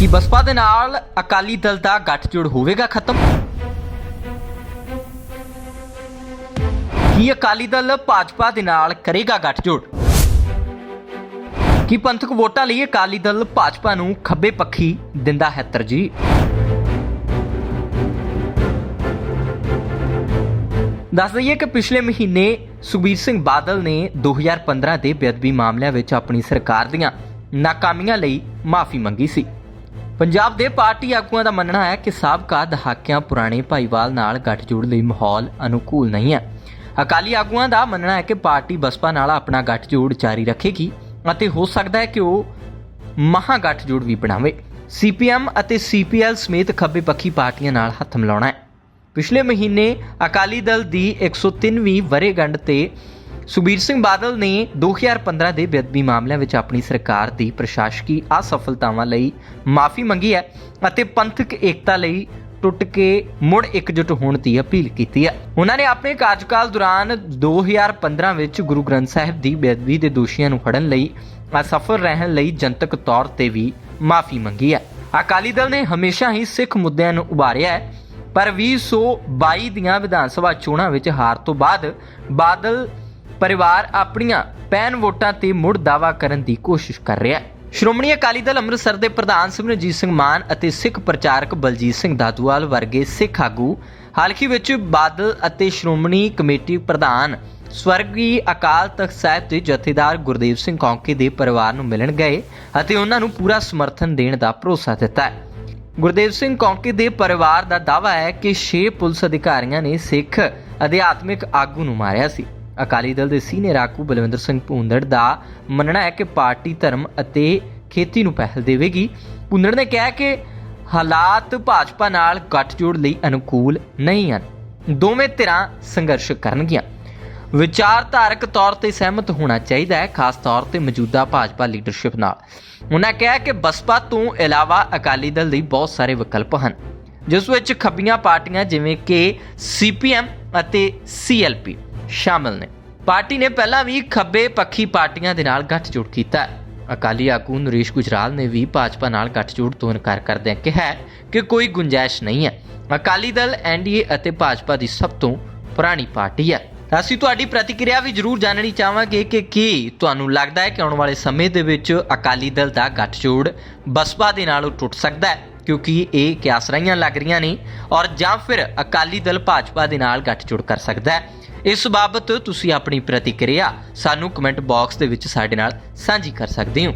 ਕੀ ਬਸਪਾ ਦੇ ਨਾਲ ਅਕਾਲੀ ਦਲ ਦਾ ਗੱਠਜੋੜ ਹੋਵੇਗਾ ਖਤਮ? ਕੀ ਅਕਾਲੀ ਦਲ ਭਾਜਪਾ ਦੇ ਨਾਲ ਕਰੇਗਾ ਗੱਠਜੋੜ? ਕੀ ਪੰਥਕ ਵੋਟਾਂ ਲਈ ਅਕਾਲੀ ਦਲ ਭਾਜਪਾ ਨੂੰ ਖੱਬੇ ਪੱਖੀ ਦਿੰਦਾ ਹੈ ਤਰਜੀਹ? ਦੱਸ ਦਈਏ ਕਿ ਪਿਛਲੇ ਮਹੀਨੇ ਸੁਖਬੀਰ ਸਿੰਘ ਬਾਦਲ ਨੇ 2015 ਦੇ ਬੇਅਦਬੀ ਮਾਮਲਿਆਂ ਵਿੱਚ ਆਪਣੀ ਸਰਕਾਰ ਦੀਆਂ ਨਾਕਾਮੀਆਂ ਲਈ ਮਾਫੀ ਮੰਗੀ ਸੀ। ਪੰਜਾਬ ਦੇ ਪਾਰਟੀ ਆਗੂਆਂ ਦਾ ਮੰਨਣਾ ਹੈ ਕਿ ਸਾਬਕਾ ਦਹਾਕਿਆਂ ਪੁਰਾਣੇ ਭਾਈਵਾਲ ਨਾਲ ਗੱਠਜੋੜ ਲਈ ਮਾਹੌਲ ਅਨੁਕੂਲ ਨਹੀਂ ਹੈ। ਅਕਾਲੀ ਆਗੂਆਂ ਦਾ ਮੰਨਣਾ ਹੈ ਕਿ ਪਾਰਟੀ ਬਸਪਾ ਨਾਲ ਆਪਣਾ ਗੱਠਜੋੜ ਜਾਰੀ ਰੱਖੇਗੀ ਅਤੇ ਹੋ ਸਕਦਾ ਹੈ ਕਿ ਉਹ ਮਹਾ ਗੱਠਜੋੜ ਵੀ ਬਣਾਵੇ। ਸੀਪੀਐਮ ਅਤੇ ਸੀਪੀਐਲ ਸਮੇਤ ਖੱਬੇ ਪੱਖੀ ਪਾਰਟੀਆਂ ਨਾਲ ਹੱਥ ਮਿਲਾਉਣਾ ਹੈ। ਪਿਛਲੇ ਮਹੀਨੇ ਅਕਾਲੀ ਦਲ ਦੀ 103ਵੀਂ ਵਰ੍ਹੇਗੰਢ ਤੇ ਸੁਖਬੀਰ ਸਿੰਘ ਬਾਦਲ ਨੇ 2015 ਦੇ ਬੇਅਦਬੀ ਮਾਮਲਿਆਂ ਵਿੱਚ ਆਪਣੀ ਸਰਕਾਰ ਦੀ ਪ੍ਰਸ਼ਾਸਕੀ ਅਸਫਲਤਾਵਾਂ ਲਈ ਮਾਫੀ ਮੰਗੀ ਹੈ ਅਤੇ ਪੰਥਕ ਏਕਤਾ ਲਈ ਟੁੱਟ ਕੇ ਮੁੜ ਇਕਜੁੱਟ ਹੋਣ ਦੀ ਅਪੀਲ ਕੀਤੀ ਹੈ। ਉਹਨਾਂ ਨੇ ਆਪਣੇ ਕਾਰਜਕਾਲ ਦੌਰਾਨ 2015 ਵਿੱਚ ਗੁਰੂ ਗ੍ਰੰਥ ਸਾਹਿਬ ਦੀ ਬੇਅਦਬੀ ਦੇ ਦੋਸ਼ੀਆਂ ਨੂੰ ਫੜਨ ਲਈ ਅਸਫਲ ਰਹਿਣ ਲਈ ਜਨਤਕ ਤੌਰ ਤੇ ਵੀ ਮਾਫੀ ਮੰਗੀ ਹੈ। ਅਕਾਲੀ ਦਲ ਨੇ ਹਮੇਸ਼ਾ ਹੀ ਸਿੱਖ ਮੁੱਦਿਆਂ ਨੂੰ ਉਭਾਰਿਆ ਹੈ, ਪਰ 2022 ਦੀਆਂ ਵਿਧਾਨ ਸਭਾ ਚੋਣਾਂ ਵਿੱਚ ਹਾਰ ਤੋਂ ਬਾਅਦ ਬਾਦਲ ਪਰਿਵਾਰ ਆਪਣੀਆਂ ਪੈਨ ਵੋਟਾਂ ਤੇ ਮੁੜ ਦਾਵਾ ਕਰਨ ਦੀ ਕੋਸ਼ਿਸ਼ ਕਰ ਰਿਹਾ ਹੈ। ਸ਼੍ਰੋਮਣੀ ਅਕਾਲੀ ਦਲ ਅੰਮ੍ਰਿਤਸਰ ਦੇ ਪ੍ਰਧਾਨ ਸਿਮਰਨਜੀਤ ਸਿੰਘ ਮਾਨ ਅਤੇ ਸਿੱਖ ਪ੍ਰਚਾਰਕ ਬਲਜੀਤ ਸਿੰਘ ਦਾਦੂਵਾਲ ਵਰਗੇ ਸਿੱਖ ਆਗੂ, ਹਾਲ ਵਿੱਚ ਬਾਦਲ ਅਤੇ ਸ਼੍ਰੋਮਣੀ ਕਮੇਟੀ ਪ੍ਰਧਾਨ ਸਵਰਗੀ ਅਕਾਲ ਤਖਤ ਸਾਹਿਬ ਦੇ ਜਥੇਦਾਰ ਗੁਰਦੇਵ ਸਿੰਘ ਕੌਂਕੇ ਦੇ ਪਰਿਵਾਰ ਨੂੰ ਮਿਲਣ ਗਏ ਅਤੇ ਉਹਨਾਂ ਨੂੰ ਪੂਰਾ ਸਮਰਥਨ ਦੇਣ ਦਾ ਭਰੋਸਾ ਦਿੱਤਾ ਹੈ। ਗੁਰਦੇਵ ਸਿੰਘ ਕੌਂਕੇ ਦੇ ਪਰਿਵਾਰ ਦਾ ਦਾਅਵਾ ਹੈ ਕਿ 6 ਪੁਲਿਸ ਅਧਿਕਾਰੀਆਂ ਨੇ ਸਿੱਖ ਅਧਿਆਤਮਿਕ ਆਗੂ ਨੂੰ ਮਾਰਿਆ ਸੀ। ਅਕਾਲੀ ਦਲ ਦੇ ਸੀਨੀਅਰ ਆਗੂ ਬਲਵਿੰਦਰ ਸਿੰਘ ਭੂੰਦੜ ਦਾ ਮੰਨਣਾ ਹੈ ਕਿ ਪਾਰਟੀ ਧਰਮ ਅਤੇ ਖੇਤੀ ਨੂੰ ਪਹਿਲ ਦੇਵੇਗੀ। ਭੂੰਦੜ ਨੇ ਕਿਹਾ ਕਿ ਹਾਲਾਤ ਭਾਜਪਾ ਨਾਲ ਗੱਠਜੋੜ ਲਈ ਅਨੁਕੂਲ ਨਹੀਂ ਹਨ। ਦੋਵੇਂ ਧਿਰਾਂ ਸੰਘਰਸ਼ ਕਰਨਗੀਆਂ। ਵਿਚਾਰਧਾਰਕ ਤੌਰ ਤੇ ਸਹਿਮਤ ਹੋਣਾ ਚਾਹੀਦਾ ਹੈ, ਖਾਸ ਤੌਰ ਤੇ ਮੌਜੂਦਾ ਭਾਜਪਾ ਲੀਡਰਸ਼ਿਪ ਨਾਲ। ਉਹਨਾਂ ਕਿਹਾ ਕਿ ਬਸਪਾ ਤੋਂ ਇਲਾਵਾ ਅਕਾਲੀ ਦਲ ਲਈ ਬਹੁਤ ਸਾਰੇ ਵਿਕਲਪ ਹਨ, ਜਿਸ ਵਿੱਚ ਖੱਬੀਆਂ ਪਾਰਟੀਆਂ ਜਿਵੇਂ ਕਿ ਸੀਪੀਐਮ ਅਤੇ ਸੀਐਲਪੀ। ਸ਼ਾਮਲ ਨੇ। ਪਾਰਟੀ ਨੇ ਪਹਿਲਾਂ ਵੀ ਖੱਬੇ ਪੱਖੀ ਪਾਰਟੀਆਂ ਦੇ ਨਾਲ ਗੱਠਜੋੜ ਕੀਤਾ ਹੈ। ਅਕਾਲੀ ਆਗੂ ਨਰੇਸ਼ ਗੁਜਰਾਲ ਨੇ ਵੀ ਭਾਜਪਾ ਨਾਲ ਗੱਠਜੋੜ ਤੋਂ ਇਨਕਾਰ ਕਰਦਿਆਂ ਕਿਹਾ ਕਿ ਕੋਈ ਗੁੰਜਾਇਸ਼ ਨਹੀਂ ਹੈ। ਅਕਾਲੀ ਦਲ ਐਨਡੀਏ ਅਤੇ ਭਾਜਪਾ ਦੀ ਸਭ ਤੋਂ ਪੁਰਾਣੀ ਪਾਰਟੀ ਹੈ। ਅਸੀਂ ਤੁਹਾਡੀ ਪ੍ਰਤੀਕਿਰਿਆ ਵੀ ਜਰੂਰ ਜਾਣਨੀ ਚਾਹਾਂਗੇ ਕਿ ਕੀ ਤੁਹਾਨੂੰ ਲੱਗਦਾ ਹੈ ਕਿ ਆਉਣ ਵਾਲੇ ਸਮੇਂ ਦੇ ਵਿੱਚ ਅਕਾਲੀ ਦਲ ਦਾ ਗੱਠਜੋੜ ਬਸਪਾ ਦੇ ਨਾਲ ਟੁੱਟ ਸਕਦਾ ਹੈ। ਕਿਉਂਕਿ ਇਹ ਕਿਆਸਰਾਈਆਂ ਲੱਗ ਰਹੀਆਂ ਨੇ ਔਰ ਜਾਂ ਫਿਰ ਅਕਾਲੀ ਦਲ ਭਾਜਪਾ ਦੇ ਨਾਲ ਗੱਠਜੋੜ ਕਰ ਸਕਦਾ ਹੈ। ਇਸ ਬਾਬਤ ਤੁਸੀਂ ਆਪਣੀ ਪ੍ਰਤੀਕਿਰਿਆ ਸਾਨੂੰ ਕਮੈਂਟ ਬਾਕਸ ਦੇ ਵਿੱਚ ਸਾਡੇ ਨਾਲ ਸਾਂਝੀ ਕਰ ਸਕਦੇ ਹੋ।